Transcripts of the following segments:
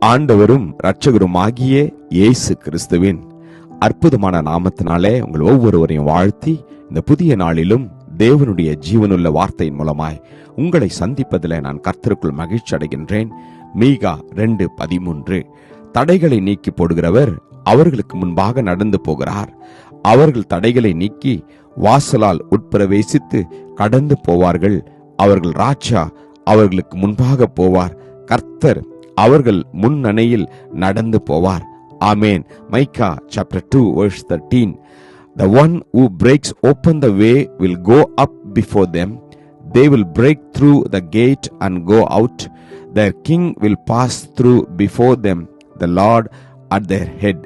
ஆண்டவரும் இரட்சகருமாகிய இயேசு கிறிஸ்துவின் அற்புதமான நாமத்தினாலே உங்கள் ஒவ்வொருவரையும் வாழ்த்தி இந்த புதிய நாளிலும் தேவனுடைய ஜீவனுள்ள வார்த்தையின் மூலமாய் உங்களை சந்திப்பதில் நான் கர்த்தருக்குள் மகிழ்ச்சி அடைகின்றேன். மீகா ரெண்டு பதிமூன்று. தடைகளை நீக்கி போடுகிறவர் அவர்களுக்கு முன்பாக நடந்து போகிறார். அவர்கள் தடைகளை நீக்கி வாசலால் உட்பிரவேசித்து கடந்து போவார்கள். அவர்கள் ராஜா அவர்களுக்கு முன்பாக போவார். கர்த்தர் அவர்கள் முன்னணையில் நடந்து போவார் amen Micah chapter two verse thirteen the one who breaks open the way will go up before them they will break through the gate and go out their king will pass through before them the lord at their head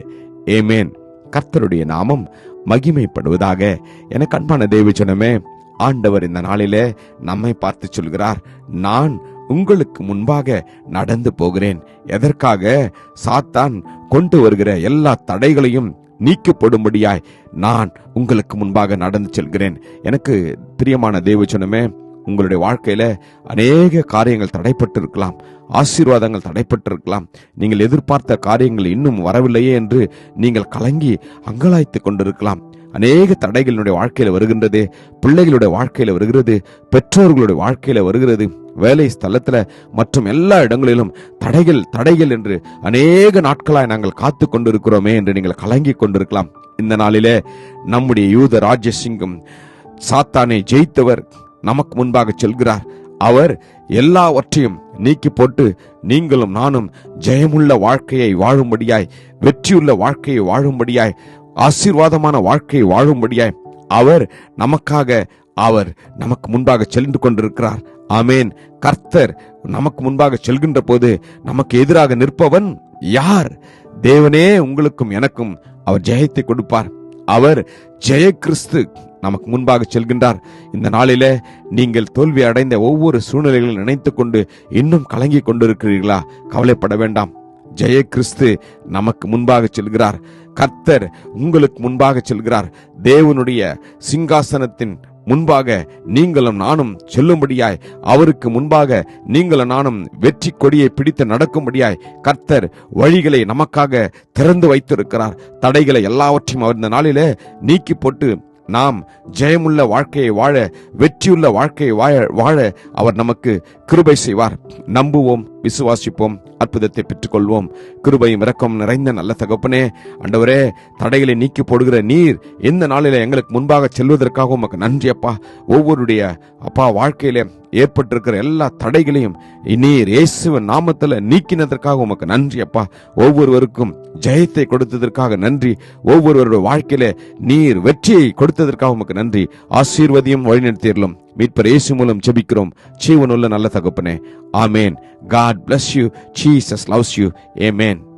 amen கர்த்தருடைய நாமம் மகிமைப்படுவதாக எனக்கு அன்பான தேவி சொன்னமே ஆண்டவர் இந்த நாளிலே நம்மை பார்த்து சொல்கிறார் நான் உங்களுக்கு முன்பாக நடந்து போகிறேன். எதற்காக? சாத்தான் கொண்டு வருகிற எல்லா தடைகளையும் நீக்கப்படும்படியாய் நான் உங்களுக்கு முன்பாக நடந்து செல்கிறேன். எனக்கு பிரியமான தேவச்சனமே உங்களுடைய வாழ்க்கையில அநேக காரியங்கள் தடைப்பட்டு இருக்கலாம் ஆசீர்வாதங்கள் தடைப்பட்டு இருக்கலாம் நீங்கள் எதிர்பார்த்த காரியங்கள் இன்னும் வரவில்லையே என்று நீங்கள் கலங்கி அங்கலாய்த்து கொண்டிருக்கலாம். அநேக தடைகளினுடைய வாழ்க்கையில் வாழ்க்கையில வருகின்றது பிள்ளைகளுடைய வாழ்க்கையில வருகிறது பெற்றோர்களுடைய வாழ்க்கையில வருகிறது. வேலை ஸ்தலத்துல மற்றும் எல்லா இடங்களிலும் தடைகள் தடைகள் என்று அநேக நாட்களாய் நாங்கள் காத்து கொண்டிருக்கிறோமே என்று நீங்கள் கலங்கி கொண்டிருக்கலாம். இந்த நாளிலே நம்முடைய யூத ராஜ்யசிங்கம் சாத்தானை ஜெயித்தவர் நமக்கு முன்பாக செல்கிறார். அவர் எல்லாவற்றையும் நீக்கி போட்டு நீங்களும் நானும் ஜெயமுள்ள வாழ்க்கையை வாழும்படியாய் வெற்றியுள்ள வாழ்க்கையை வாழும்படியாய் ஆசீர்வாதமான வாழ்க்கையை வாழும்படியாய் அவர் நமக்காக அவர் நமக்கு முன்பாக சென்று கொண்டிருக்கிறார். ஆமேன். கர்த்தர் நமக்கு முன்பாக செல்கின்ற போது நமக்கு எதிராக நிற்பவன் யார்? தேவனே உங்களுக்கும் எனக்கும் அவர் ஜெயத்தை கொடுப்பார். அவர் ஜெய கிறிஸ்து நமக்கு முன்பாக செல்கின்றார். இந்த நாளிலே நீங்கள் தோல்வி அடைந்த ஒவ்வொரு சூழ்நிலைகளும் நினைத்து கொண்டு இன்னும் கலங்கி கொண்டிருக்கிறீர்களா? கவலைப்பட வேண்டாம். ஜெய கிறிஸ்து நமக்கு முன்பாக செல்கிறார். கர்த்தர் உங்களுக்கு முன்பாக செல்கிறார். தேவனுடைய சிங்காசனத்தின் முன்பாக நீங்களும் நானும் செல்லும்படியாய் அவருக்கு முன்பாக நீங்களும் நானும் வெற்றி கொடியை பிடித்து நடக்கும்படியாய் கர்த்தர் வழிகளை நமக்காக திறந்து வைத்திருக்கிறார். தடைகளை எல்லாவற்றையும் அவர் இந்த நாளிலே நீக்கி போட்டு நாம் ஜெயமுள்ள வாழ்க்கையை வாழ வெற்றியுள்ள வாழ்க்கையை வாழ வாழ அவர் நமக்கு கிருபை செய்வார். நம்புவோம். விசுவாசிப்போம் அற்புதத்தை பெற்றுக்கொள்வோம். கிருபையும் இரக்கம் நிறைந்த நல்ல தகப்பனே அண்டவரே தடைகளை நீக்கி போடுகிற நீர் இந்த நாளில எங்களுக்கு முன்பாக செல்வதற்காக உமக்கு நன்றி அப்பா. ஒவ்வொருடைய அப்பா வாழ்க்கையில ஏற்பட்டிருக்கிற எல்லா தடைகளையும் நீர் இயேசுவ நாமத்தில் நீக்கினதற்காக உமக்கு நன்றி அப்பா. ஒவ்வொருவருக்கும் ஜெயத்தை கொடுத்ததற்காக நன்றி. ஒவ்வொருவருடைய வாழ்க்கையில நீர் வெற்றியை கொடுத்ததற்காக உமக்கு நன்றி. ஆசீர்வதியும் வழிநடத்தியர்களும். மீட்பர் இயேசு மூலம் ஜெபிக்கிறோம். ஜீவனுள்ள நல்ல தகப்பனே. Amen. God bless you Jesus loves you amen